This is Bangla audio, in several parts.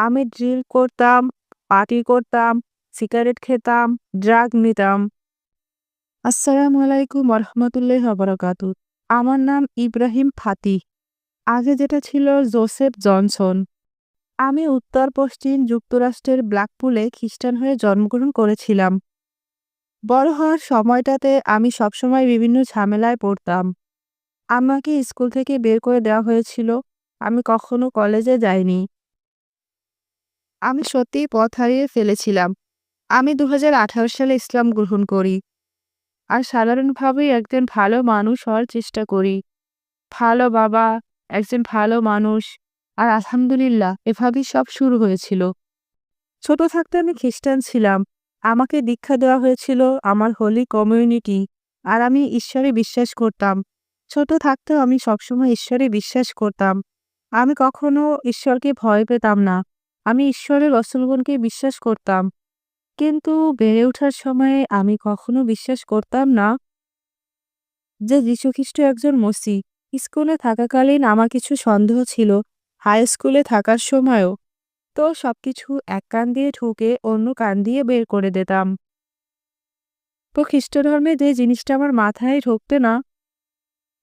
আমি ড্রিল করতাম পার্টি করতাম সিগারেট খেতাম ড্রাগ নিতাম। আসসালামু আলাইকুম রহমতুল্লাহ বরকাতু আমার নাম ইব্রাহিম ফাতি। আগে যেটা ছিল জোসেফ জনসন। আমি উত্তর, পশ্চিম যুক্তরাষ্ট্রের ব্ল্যাকপুলে খ্রিস্টান হয়ে জন্মগ্রহণ করেছিলাম। বড় হওয়ার সময়টাতে আমি সবসময় বিভিন্ন ঝামেলায় পড়তাম। আমাকে স্কুল থেকে বের করে দেওয়া হয়েছিল। আমি কখনো কলেজে যাইনি। আমি সত্যিই পথ হারিয়ে ফেলেছিলাম। আমি দু হাজার আঠারো সালে ইসলাম গ্রহণ করি। আর সাধারণভাবেই একজন ভালো মানুষ হওয়ার চেষ্টা করি। ভালো বাবা, একজন ভালো মানুষ। আর আলহামদুলিল্লাহ, এভাবেই সব শুরু হয়েছিল। ছোট থাকতে আমি খ্রিস্টান ছিলাম। আমাকে দীক্ষা দেওয়া হয়েছিল আমার হোলি কমিউনিটি আর আমি ঈশ্বরে বিশ্বাস করতাম। ছোট থাকতেও আমি সবসময় ঈশ্বরে বিশ্বাস করতাম। আমি কখনো ঈশ্বরকে ভয় পেতাম না। আমি ঈশ্বরের রসুলগণকে বিশ্বাস করতাম। কিন্তু বেড়ে ওঠার সময়ে আমি কখনো বিশ্বাস করতাম না যে যীশুখ্রিস্ট একজন মসি। স্কুলে থাকাকালীন আমার কিছু সন্দেহ ছিল হাই স্কুলে থাকার সময়ও। তো সবকিছু এক কান দিয়ে ঢুকে অন্য কান দিয়ে বের করে দিতাম। তো খ্রিস্ট ধর্মে যে জিনিসটা আমার মাথায় ঢুকতে না,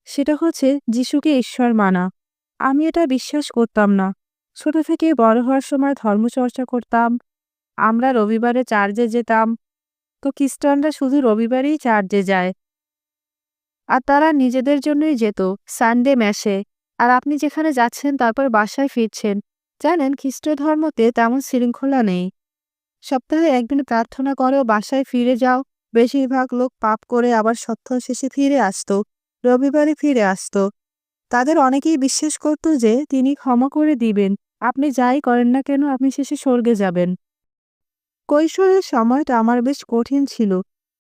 সেটা হচ্ছে যিশুকে ঈশ্বর মানা। আমি এটা বিশ্বাস করতাম না। ছোট থেকে বড় হওয়ার সময় ধর্মচর্চা করতাম। আমরা রবিবারে চার্জে যেতাম। তো খ্রিস্টানরা শুধু রবিবারেই চার্জে যায়। আর তারা নিজেদের জন্যই যেত, সানডে ম্যাশে আর আপনি যেখানে যাচ্ছেন তারপর বাসায় ফিরছেন। জানেন খ্রিস্ট ধর্মতে তেমন শৃঙ্খলা নেই। সপ্তাহে একদিন প্রার্থনা করেও বাসায় ফিরে যাও। বেশিরভাগ লোক পাপ করে আবার সত্য শেষে ফিরে আসতো, রবিবারে ফিরে আসতো। তাদের অনেকেই বিশ্বাস করত যে তিনি ক্ষমা করে দিবেন। আপনি যাই করেন না কেন, আপনি শেষে স্বর্গে যাবেন। কৈশোরের সময়টা আমার বেশ কঠিন ছিল,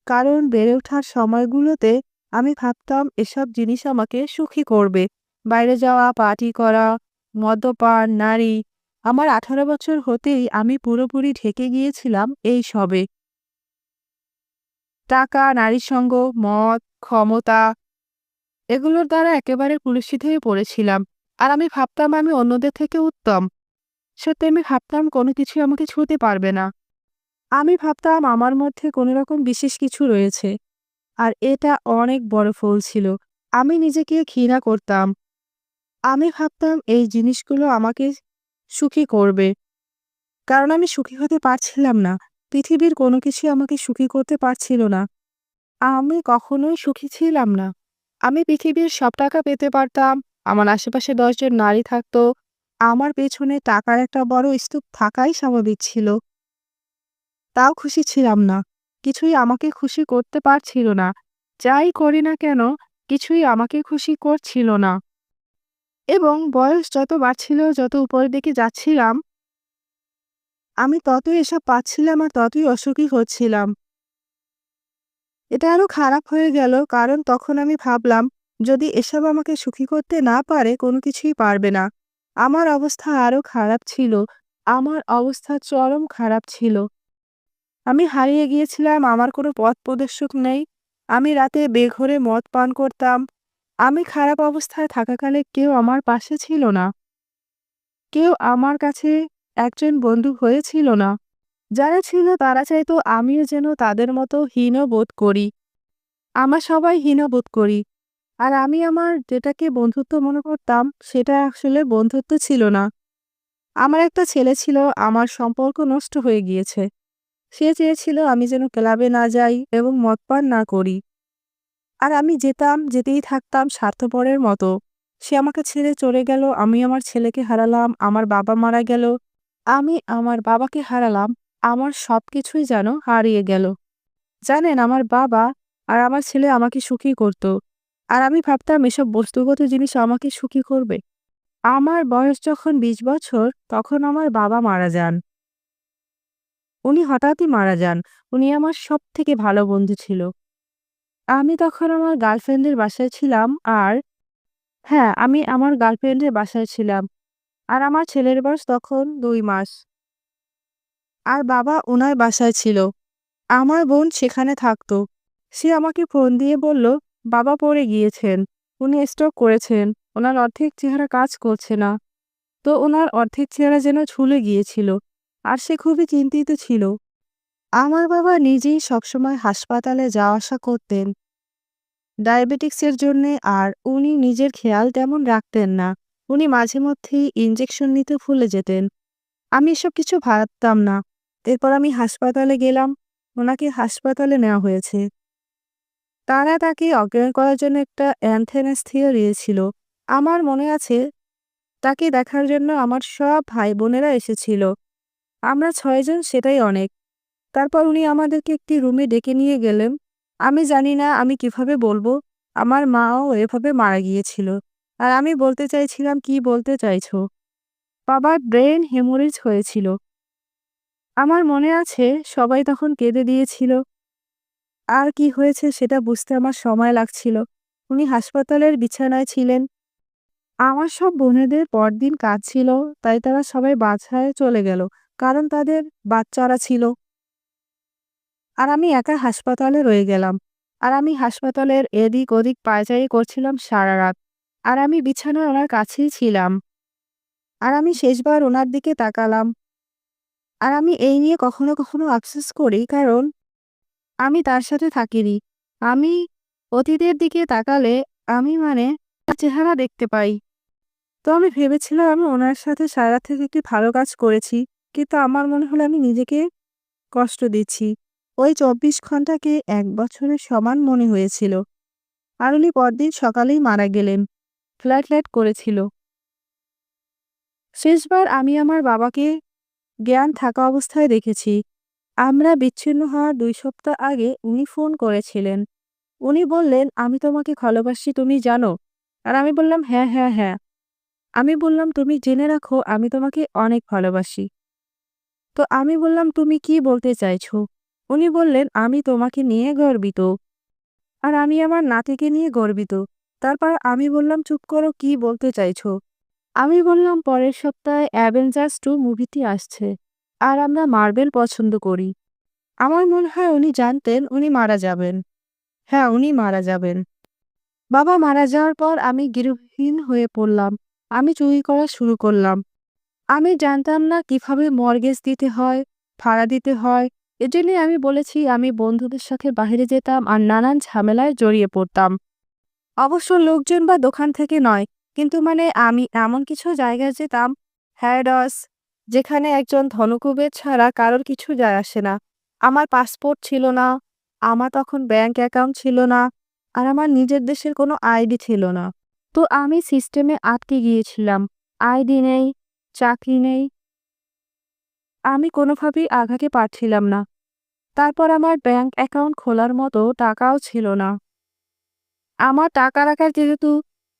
কারণ বেড়ে ওঠার সময়গুলোতে আমি ভাবতাম, এসব জিনিস আমাকে সুখী করবে। বাইরে যাওয়া পার্টি করা, মদ্যপান, নারী, আমার আঠারো বছর হতেই আমি পুরোপুরি ঢেকে গিয়েছিলাম এই সবে। টাকা, নারীর সঙ্গ, মদ, ক্ষমতা, এগুলোর দ্বারা একেবারে কুলুষিত হয়ে পড়েছিলাম। আর আমি ভাবতাম আমি অন্যদের থেকে উত্তম। সত্যি আমি ভাবতাম কোনো কিছু আমাকে ছুঁতে পারবে না। আমি ভাবতাম আমার মধ্যে কোনো রকম বিশেষ কিছু রয়েছে। আর এটা অনেক বড় ফল ছিল। আমি নিজেকে ঘৃণা করতাম। আমি ভাবতাম এই জিনিসগুলো আমাকে সুখী করবে। কারণ আমি সুখী হতে পারছিলাম না। পৃথিবীর কোনো কিছু আমাকে সুখী করতে পারছিল না। আমি কখনোই সুখী ছিলাম না। আমি পৃথিবীর সব টাকা পেতে পারতাম। আমার আশেপাশে দশজন নারী থাকতো, আমার পেছনে টাকার একটা বড় স্তূপ থাকাই স্বাভাবিক ছিল। তাও খুশি ছিলাম না, কিছুই আমাকে খুশি করতে পারছিল না, যাই করি না কেন, কিছুই আমাকে খুশি করছিল না। এবং বয়স যত বাড়ছিল, যত উপরের দিকে যাচ্ছিলাম, আমি ততই এসব পাচ্ছিলাম আর ততই অসুখী হচ্ছিলাম। এটা আরও খারাপ হয়ে গেল, কারণ তখন আমি ভাবলাম যদি এসব আমাকে সুখী করতে না পারে, কোনো কিছুই পারবে না। আমার অবস্থা আরও খারাপ ছিল। আমার অবস্থা চরম খারাপ ছিল। আমি হারিয়ে গিয়েছিলাম, আমার কোনো পথ প্রদর্শক নেই। আমি রাতে বেঘরে মদ পান করতাম। আমি খারাপ অবস্থায় থাকাকালে কেউ আমার পাশে ছিল না। কেউ আমার কাছে একজন বন্ধু হয়েছিল না। যারা ছিল, তারা চাইতো আমিও যেন তাদের মতো হীন বোধ করি। আমার সবাই হীন বোধ করি। আর আমি আমার যেটাকে বন্ধুত্ব মনে করতাম, সেটা আসলে বন্ধুত্ব ছিল না। আমার একটা ছেলে ছিল, আমার সম্পর্ক নষ্ট হয়ে গিয়েছে। সে চেয়েছিল আমি যেন ক্লাবে না যাই এবং মদ পান না করি। আর আমি যেতাম, যেতেই থাকতাম স্বার্থপরের মতো। সে আমাকে ছেড়ে চলে গেল, আমি আমার ছেলেকে হারালাম, আমার বাবা মারা গেল। আমি আমার বাবাকে হারালাম, আমার সব কিছুই যেন হারিয়ে গেল। জানেন, আমার বাবা আর আমার ছেলে আমাকে সুখী করত। আর আমি ভাবতাম, এসব বস্তুগত জিনিস আমাকে সুখী করবে? আমার বয়স যখন বিশ বছর, তখন আমার বাবা মারা যান। উনি হঠাৎই মারা যান। উনি আমার সব থেকে ভালো বন্ধু ছিল। আমি তখন আমার গার্লফ্রেন্ডের বাসায় ছিলাম আর হ্যাঁ আমি আমার গার্লফ্রেন্ডের বাসায় ছিলাম। আর আমার ছেলের বয়স তখন দুই মাস। আর বাবা ওনার বাসায় ছিল। আমার বোন সেখানে থাকতো। সে আমাকে ফোন দিয়ে বলল বাবা পড়ে গিয়েছেন, উনি স্ট্রোক করেছেন, ওনার অর্ধেক চেহারা কাজ করছে না। তো ওনার অর্ধেক চেহারা যেন ঝুলে গিয়েছিল, আর সে খুবই চিন্তিত ছিল। আমার বাবা নিজেই সবসময় হাসপাতালে যাওয়া আসা করতেন। ডায়াবেটিক্সের জন্যে আর উনি নিজের খেয়াল তেমন রাখতেন না। উনি মাঝে মধ্যেই ইঞ্জেকশন নিতে ভুলে যেতেন। আমি এসব কিছু ভাবতাম না। এরপর আমি হাসপাতালে গেলাম, ওনাকে হাসপাতালে নেওয়া হয়েছে। তারা তাকে অজ্ঞান করার জন্য একটা অ্যানথেনাস্থিয়া দিয়েছিল। আমার মনে আছে, তাকে দেখার জন্য আমার সব ভাই বোনেরা এসেছিল। আমরা ছয়জন সেটাই অনেক। তারপর উনি আমাদেরকে একটি রুমে ডেকে নিয়ে গেলেন। আমি জানি না আমি কীভাবে বলব, আমার মাও এভাবে মারা গিয়েছিল। আর আমি বলতে চাইছিলাম, কি বলতে চাইছো? বাবার ব্রেন হেমোরেজ হয়েছিল। আমার মনে আছে, সবাই তখন কেঁদে দিয়েছিল। আর কি হয়েছে সেটা বুঝতে আমার সময় লাগছিল। উনি হাসপাতালের বিছানায় ছিলেন। আমার সব বোনেদের পরদিন কাজ ছিল, তাই তারা সবাই বাছায় চলে গেল, কারণ তাদের বাচ্চারা ছিল। আর আমি একা হাসপাতালে রয়ে গেলাম। আর আমি হাসপাতালের এদিক ওদিক পায়চারি করছিলাম সারা রাত। আর আমি বিছানায় ওনার কাছেই ছিলাম। আর আমি শেষবার ওনার দিকে তাকালাম। আর আমি এই নিয়ে কখনো কখনো আফসোস করি, কারণ আমি তার সাথে থাকিনি। আমি অতীতের দিকে তাকালে আমি মানে তার চেহারা দেখতে পাই। তো আমি ভেবেছিলাম আমি ওনার সাথে সারা থেকে একটি ভালো কাজ করেছি, কিন্তু আমার মনে হলো আমি নিজেকে কষ্ট দিচ্ছি। ওই চব্বিশ ঘন্টাকে এক বছরের সমান মনে হয়েছিল। আর উনি পরদিন সকালেই মারা গেলেন। ফ্ল্যাট ল্যাট করেছিল। শেষবার আমি আমার বাবাকে জ্ঞান থাকা অবস্থায় দেখেছি। আমরা বিচ্ছিন্ন হওয়ার দুই সপ্তাহ আগে উনি ফোন করেছিলেন। উনি বললেন, আমি তোমাকে ভালোবাসি, তুমি জানো? আর আমি বললাম হ্যাঁ হ্যাঁ হ্যাঁ। আমি বললাম, তুমি জেনে রাখো, আমি তোমাকে অনেক ভালোবাসি। তো আমি বললাম, তুমি কি বলতে চাইছো? উনি বললেন, আমি তোমাকে নিয়ে গর্বিত। আর আমি আমার নাতিকে নিয়ে গর্বিত। তারপর আমি বললাম, চুপ করো, কি বলতে চাইছো? আমি বললাম, পরের সপ্তাহে অ্যাভেঞ্জার্স টু মুভিটি আসছে। আর আমরা মার্বেল পছন্দ করি। আমার মনে হয় উনি জানতেন উনি মারা যাবেন। হ্যাঁ উনি মারা যাবেন। বাবা মারা যাওয়ার পর আমি গৃহহীন হয়ে পড়লাম। আমি চুরি করা শুরু করলাম। আমি জানতাম না কীভাবে মর্গেজ দিতে হয়, ভাড়া দিতে হয়। এজন্য আমি বলেছি আমি বন্ধুদের সাথে বাইরে যেতাম আর নানান ঝামেলায় জড়িয়ে পড়তাম। অবশ্য লোকজন বা দোকান থেকে নয়, কিন্তু মানে আমি এমন কিছু জায়গায় যেতাম হ্যাডস যেখানে একজন ধনকুবের ছাড়া কারোর কিছু যায় আসে না। আমার পাসপোর্ট ছিল না, আমার তখন ব্যাংক অ্যাকাউন্ট ছিল না, আর আমার নিজের দেশের কোনো আইডি ছিল না। তো আমি সিস্টেমে আটকে গিয়েছিলাম, আইডি নেই, চাকরি নেই। আমি কোনোভাবেই আগাতে পারছিলাম না। তারপর আমার ব্যাংক অ্যাকাউন্ট খোলার মতো টাকাও ছিল না। আমার টাকা রাখার যেহেতু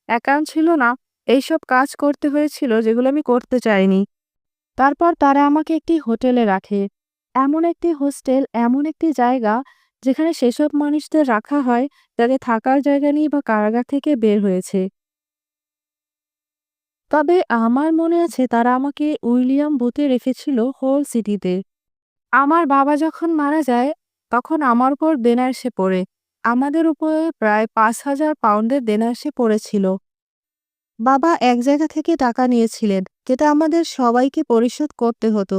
অ্যাকাউন্ট ছিল না, এইসব কাজ করতে হয়েছিল যেগুলো আমি করতে চাইনি। তারপর তারা আমাকে একটি হোটেলে রাখে। এমন একটি হোস্টেল, এমন একটি জায়গা যেখানে সেসব মানুষদের রাখা হয় যাদের থাকার জায়গা নেই বা কারাগার থেকে বের হয়েছে। তবে আমার মনে আছে তারা আমাকে উইলিয়াম বুথে রেখেছিল হোল সিটিতে। আমার বাবা যখন মারা যায়, তখন আমার উপর দেনা এসে পড়ে। আমাদের উপরে প্রায় পাঁচ হাজার পাউন্ডের দেনা এসে পড়েছিল। বাবা এক জায়গা থেকে টাকা নিয়েছিলেন, যেটা আমাদের সবাইকে পরিশোধ করতে হতো।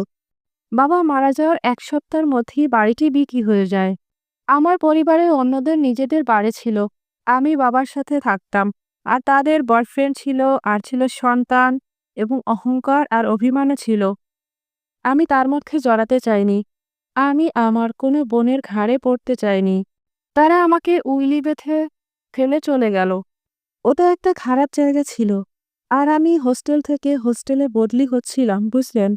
বাবা মারা যাওয়ার এক সপ্তাহের মধ্যেই বাড়িটি বিক্রি হয়ে যায়। আমার পরিবারে অন্যদের নিজেদের বাড়ি ছিল। আমি বাবার সাথে থাকতাম। আর তাদের বয়ফ্রেন্ড ছিল, আর ছিল সন্তান এবং অহংকার আর অভিমানও ছিল। আমি তার মধ্যে জড়াতে চাইনি। আমি আমার কোনো বোনের ঘাড়ে পড়তে চাইনি। তারা আমাকে উইলি বেঁধে ফেলে চলে গেল। ওটা একটা খারাপ জায়গা ছিল। আর আমি হোস্টেল থেকে হোস্টেলে বদলি হচ্ছিলাম, বুঝলেন?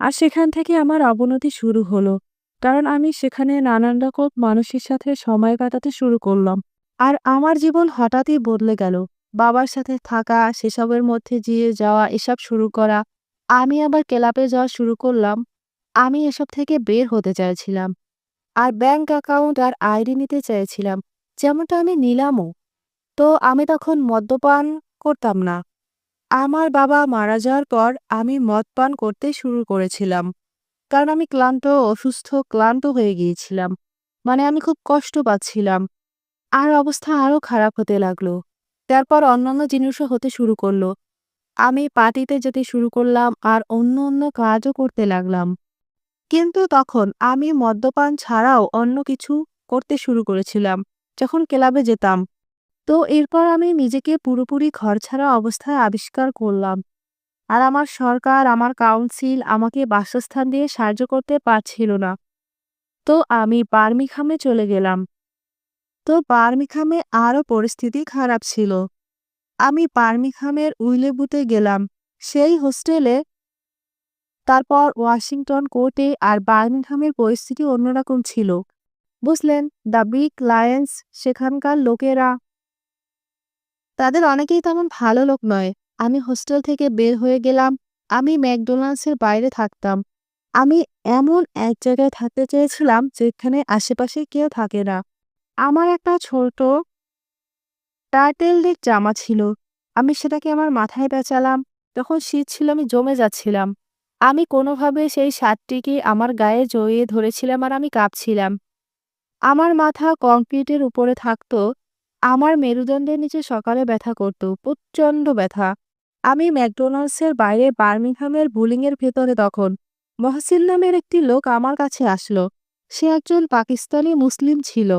আর সেখান থেকে আমার অবনতি শুরু হলো, কারণ আমি সেখানে নানান রকম মানুষের সাথে সময় কাটাতে শুরু করলাম। আর আমার জীবন হঠাৎই বদলে গেল। বাবার সাথে থাকা, সেসবের মধ্যে দিয়ে যাওয়া, এসব শুরু করা, আমি আবার ক্লাবে যাওয়া শুরু করলাম, আমি এসব থেকে বের হতে চাইছিলাম। আর ব্যাংক অ্যাকাউন্ট আর আইডি নিতে চাইছিলাম, যেমনটা আমি নিলামও। তো আমি তখন মদ্যপান করতাম না। আমার বাবা মারা যাওয়ার পর আমি মদ পান করতে শুরু করেছিলাম। কারণ আমি ক্লান্ত, অসুস্থ, ক্লান্ত হয়ে গিয়েছিলাম। মানে আমি খুব কষ্ট পাচ্ছিলাম। আর অবস্থা আরও খারাপ হতে লাগল। তারপর অন্যান্য জিনিসও হতে শুরু করল। আমি পার্টিতে যেতে শুরু করলাম আর অন্য অন্য কাজও করতে লাগলাম। কিন্তু তখন আমি মদ্যপান ছাড়াও অন্য কিছু করতে শুরু করেছিলাম। যখন ক্লাবে যেতাম তো এরপর আমি নিজেকে পুরোপুরি ঘরছাড়া অবস্থায় আবিষ্কার করলাম। আর আমার সরকার, আমার কাউন্সিল আমাকে বাসস্থান দিয়ে সাহায্য করতে পারছিল না। তো আমি বার্মিংহামে চলে গেলাম। তো বার্মিংহামে আরও পরিস্থিতি খারাপ ছিল। আমি বার্মিংহামের উইলেবুতে গেলাম। সেই হোস্টেলে তারপর ওয়াশিংটন কোর্টে আর বার্মিংহামের পরিস্থিতি অন্যরকম ছিল। বুঝলেন, দ্য বিগ লায়েন্স, সেখানকার লোকেরা তাদের অনেকেই তেমন ভালো লোক নয়। আমি হোস্টেল থেকে বের হয়ে গেলাম। আমি ম্যাকডোনাল্ডসের বাইরে থাকতাম। আমি এমন এক জায়গায় থাকতে চেয়েছিলাম যেখানে আশেপাশে কেউ থাকে না। আমার একটা ছোট টার্টেল নেক জামা ছিল। আমি সেটাকে আমার মাথায় পেঁচালাম। তখন শীত ছিল, আমি জমে যাচ্ছিলাম। আমি কোনোভাবে সেই শার্টটিকে আমার গায়ে জড়িয়ে ধরেছিলাম আর আমি কাঁপছিলাম। আমার মাথা কংক্রিটের উপরে থাকতো। আমার মেরুদণ্ডের নিচে সকালে ব্যথা করত, প্রচণ্ড ব্যথা। আমি ম্যাকডোনাল্ডসের বাইরে বার্মিংহামের বুলিংয়ের ভেতরে তখন মহসিন নামের একটি লোক আমার কাছে আসলো। সে একজন পাকিস্তানি মুসলিম ছিল।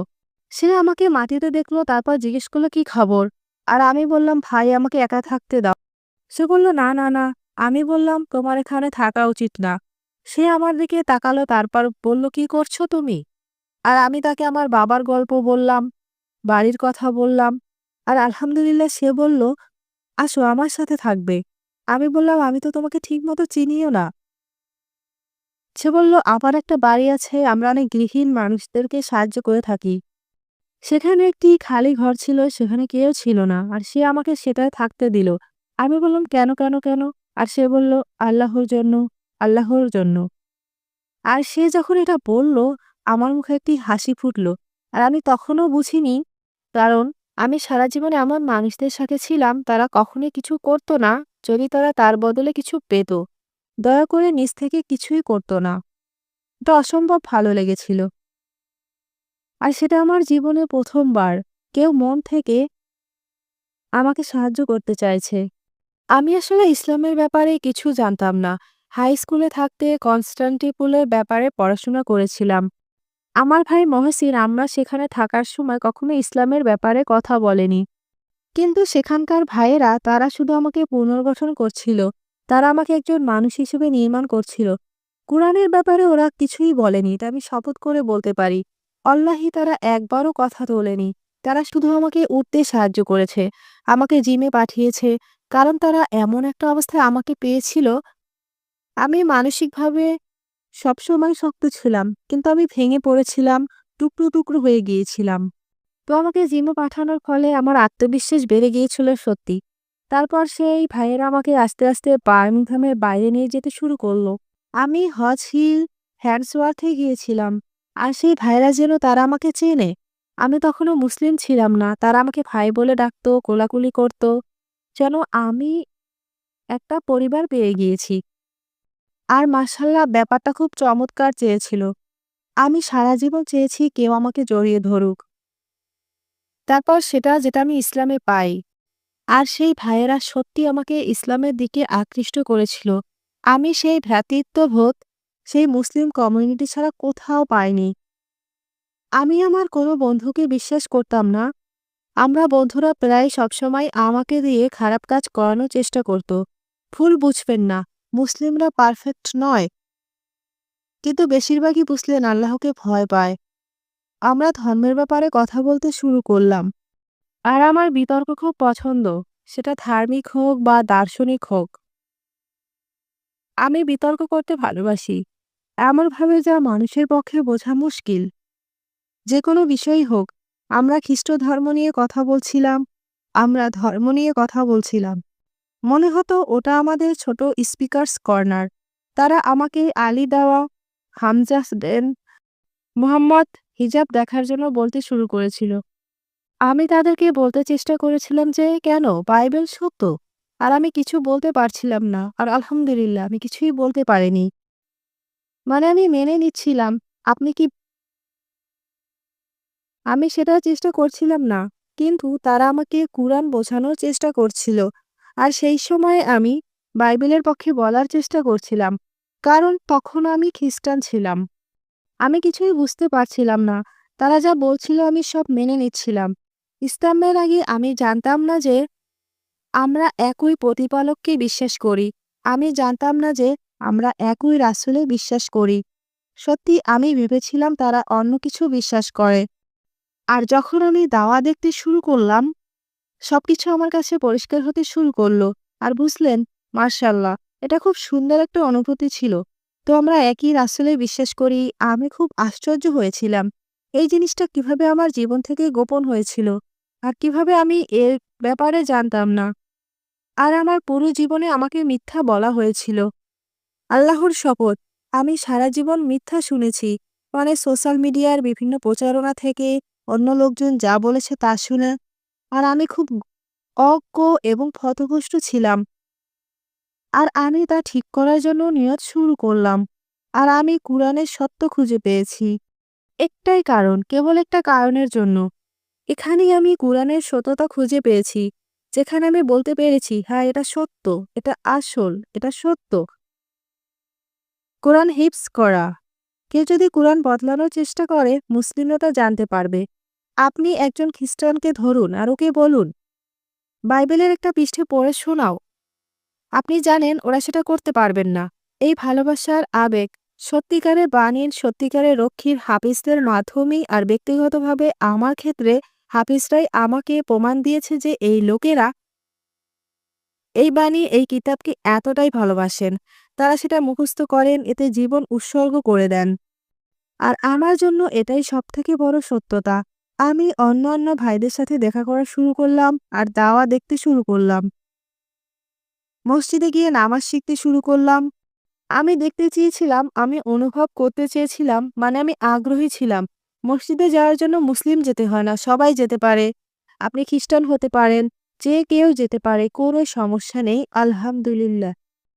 সে আমাকে মাটিতে দেখল, তারপর জিজ্ঞেস করল, কি খবর? আর আমি বললাম, ভাই, আমাকে একা থাকতে দাও। সে বলল, না না না। আমি বললাম, তোমার এখানে থাকা উচিত না। সে আমার দিকে তাকালো, তারপর বলল, কি করছ তুমি? আর আমি তাকে আমার বাবার গল্প বললাম। বাড়ির কথা বললাম। আর আলহামদুলিল্লাহ সে বলল, আসো, আমার সাথে থাকবে। আমি বললাম, আমি তো তোমাকে ঠিক মতো চিনিও না। সে বলল, আমার একটা বাড়ি আছে, আমরা অনেক গৃহীন মানুষদেরকে সাহায্য করে থাকি। সেখানে একটি খালি ঘর ছিল, সেখানে কেউ ছিল না, আর সে আমাকে সেটায় থাকতে দিল। আমি বললাম, কেন কেন কেন? আর সে বলল, আল্লাহর জন্য আল্লাহর জন্য। আর সে যখন এটা বলল, আমার মুখে একটি হাসি ফুটল। আর আমি তখনও বুঝিনি কারণ, আমি সারা জীবনে এমন মানুষদের সাথে ছিলাম, তারা কখনোই কিছু করতো না, যদি তারা তার বদলে কিছু পেত। দয়া করে নিজ থেকে কিছুই করতো না। এটা অসম্ভব ভালো লেগেছিল। আর সেটা আমার জীবনে প্রথমবার। কেউ মন থেকে আমাকে সাহায্য করতে চাইছে। আমি আসলে ইসলামের ব্যাপারে কিছু জানতাম না। হাই স্কুলে থাকতে কনস্টান্টিপুলের ব্যাপারে পড়াশোনা করেছিলাম। আমার ভাই মহসিন আমরা সেখানে থাকার সময় কখনো ইসলামের ব্যাপারে কথা বলেনি। কিন্তু সেখানকার ভাইয়েরা তারা শুধু আমাকে পুনর্গঠন করছিল। তারা আমাকে একজন মানুষ হিসেবে নির্মাণ করছিল। কোরআনের ব্যাপারে ওরা কিছুই বলেনি, এটা আমি শপথ করে বলতে পারি। অল্লাহি তারা একবারও কথা তোলেনি। তারা শুধু আমাকে উঠতে সাহায্য করেছে, আমাকে জিমে পাঠিয়েছে। কারণ তারা এমন একটা অবস্থায় আমাকে পেয়েছিল। আমি মানসিকভাবে সবসময় শক্ত ছিলাম, কিন্তু আমি ভেঙে পড়েছিলাম, টুকরো টুকরো হয়ে গিয়েছিলাম। তো আমাকে জিমে পাঠানোর ফলে আমার আত্মবিশ্বাস বেড়ে গিয়েছিল সত্যি। তারপর সেই ভাইয়েরা আমাকে আস্তে আস্তে বার্মিংহামের বাইরে নিয়ে যেতে শুরু করল। আমি হজ, হিল, হ্যান্ডসওয়ার্থে গিয়েছিলাম, আর সেই ভাইরা যেন তারা আমাকে চেনে। আমি তখনও মুসলিম ছিলাম না, তারা আমাকে ভাই বলে ডাকতো, কোলাকুলি করতো, যেন আমি একটা পরিবার পেয়ে গিয়েছি। আর মাসাল্লাহ ব্যাপারটা খুব চমৎকার চেয়েছিল। আমি সারা জীবন চেয়েছি কেউ আমাকে জড়িয়ে ধরুক। তারপর সেটা যেটা আমি ইসলামে পাই। আর সেই ভাইয়েরা সত্যি আমাকে ইসলামের দিকে আকৃষ্ট করেছিল। আমি সেই ভ্রাতৃত্ববোধ, সেই মুসলিম কমিউনিটি ছাড়া কোথাও পাইনি। আমি আমার কোনো বন্ধুকে বিশ্বাস করতাম না। আমরা বন্ধুরা প্রায় সবসময় আমাকে দিয়ে খারাপ কাজ করানোর চেষ্টা করত। ভুল বুঝবেন না। মুসলিমরা পারফেক্ট নয়। কিন্তু বেশিরভাগই বুঝলেন আল্লাহকে ভয় পায়। আমরা ধর্মের ব্যাপারে কথা বলতে শুরু করলাম। আর আমার বিতর্ক খুব পছন্দ, সেটা ধার্মিক হোক বা দার্শনিক হোক। আমি বিতর্ক করতে ভালোবাসি। এমনভাবে যা মানুষের পক্ষে বোঝা মুশকিল। যে কোনো বিষয়ই হোক, আমরা খ্রিস্ট ধর্ম নিয়ে কথা বলছিলাম, আমরা ধর্ম নিয়ে কথা বলছিলাম। মনে হতো ওটা আমাদের ছোট স্পিকার্স কর্নার। তারা আমাকে আলী দেওয়া হামজাস দেন, মোহাম্মদ হিজাব দেখার জন্য বলতে শুরু করেছিল। আমি তাদেরকে বলতে চেষ্টা করেছিলাম যে, কেন? বাইবেল সত্য? আর আমি কিছু বলতে পারছিলাম না। আর আলহামদুলিল্লাহ, আমি কিছুই বলতে পারিনি। মানে আমি মেনে নিচ্ছিলাম, আপনি কি আমি সেটা চেষ্টা করছিলাম না। কিন্তু তারা আমাকে কুরআন বোঝানোর চেষ্টা করছিল। আর সেই সময়ে আমি বাইবেলের পক্ষে বলার চেষ্টা করছিলাম, কারণ তখন আমি খ্রিস্টান ছিলাম। আমি কিছুই বুঝতে পারছিলাম না, তারা যা বলছিল আমি সব মেনে নিচ্ছিলাম। ইসলামের আগে আমি জানতাম না যে আমরা একই প্রতিপালককে বিশ্বাস করি, আমি জানতাম না যে আমরা একই রাসুলে বিশ্বাস করি। সত্যি আমি ভেবেছিলাম তারা অন্য কিছু বিশ্বাস করে। আর যখন আমি দাওয়া দেখতে শুরু করলাম সবকিছু আমার কাছে পরিষ্কার হতে শুরু করল। আর বুঝলেন মার্শাল্লাহ এটা খুব সুন্দর একটা অনুভূতি ছিল। তো আমরা একই রাসুলে বিশ্বাস করি, আমি খুব আশ্চর্য হয়েছিলাম। এই জিনিসটা কীভাবে আমার জীবন থেকে গোপন হয়েছিল? আর কীভাবে আমি এর ব্যাপারে জানতাম না? আর আমার পুরো জীবনে আমাকে মিথ্যা বলা হয়েছিল। আল্লাহর শপথ, আমি সারা জীবন মিথ্যা শুনেছি। মানে সোশ্যাল মিডিয়ার বিভিন্ন প্রচারণা থেকে অন্য লোকজন যা বলেছে তা শুনে আর আমি খুব অজ্ঞ এবং পথভ্রষ্ট ছিলাম। আর আমি তা ঠিক করার জন্য নিয়ত শুরু করলাম। আর আমি কোরআনের সত্য খুঁজে পেয়েছি। একটাই কারণ, কেবল একটা কারণের জন্য। এখানেই আমি কুরআনের সত্যতা খুঁজে পেয়েছি, যেখানে আমি বলতে পেরেছি হ্যাঁ এটা সত্য, এটা আসল, এটা সত্য। কোরআন হিপস করা। কেউ যদি কোরআন বদলানোর চেষ্টা করে, মুসলিমরা তা জানতে পারবে। আপনি একজন খ্রিস্টানকে ধরুন আর ওকে বলুন, বাইবেলের একটা পৃষ্ঠে পড়ে শোনাও। আপনি জানেন ওরা সেটা করতে পারবেন না। এই ভালোবাসার আবেগ সত্যিকারের বাণীর সত্যিকারের রক্ষীর হাফিজদের মাধ্যমেই আর ব্যক্তিগতভাবে আমার ক্ষেত্রে হাফিজরাই আমাকে প্রমাণ দিয়েছে যে এই লোকেরা এই বাণী, এই কিতাবকে এতটাই ভালোবাসেন। তারা সেটা মুখস্থ করেন, এতে জীবন উৎসর্গ করে দেন। আর আমার জন্য এটাই সবথেকে বড় সত্যতা। আমি অন্য অন্য ভাইদের সাথে দেখা করা শুরু করলাম আর দাওয়া দেখতে শুরু করলাম। মসজিদে গিয়ে নামাজ শিখতে শুরু করলাম। আমি দেখতে চেয়েছিলাম, আমি অনুভব করতে চেয়েছিলাম মানে আমি আগ্রহী ছিলাম। মসজিদে যাওয়ার জন্য মুসলিম যেতে হয় না, সবাই যেতে পারে। আপনি খ্রিস্টান হতে পারেন, যে কেউ যেতে পারে, কোনো সমস্যা নেই, আলহামদুলিল্লাহ।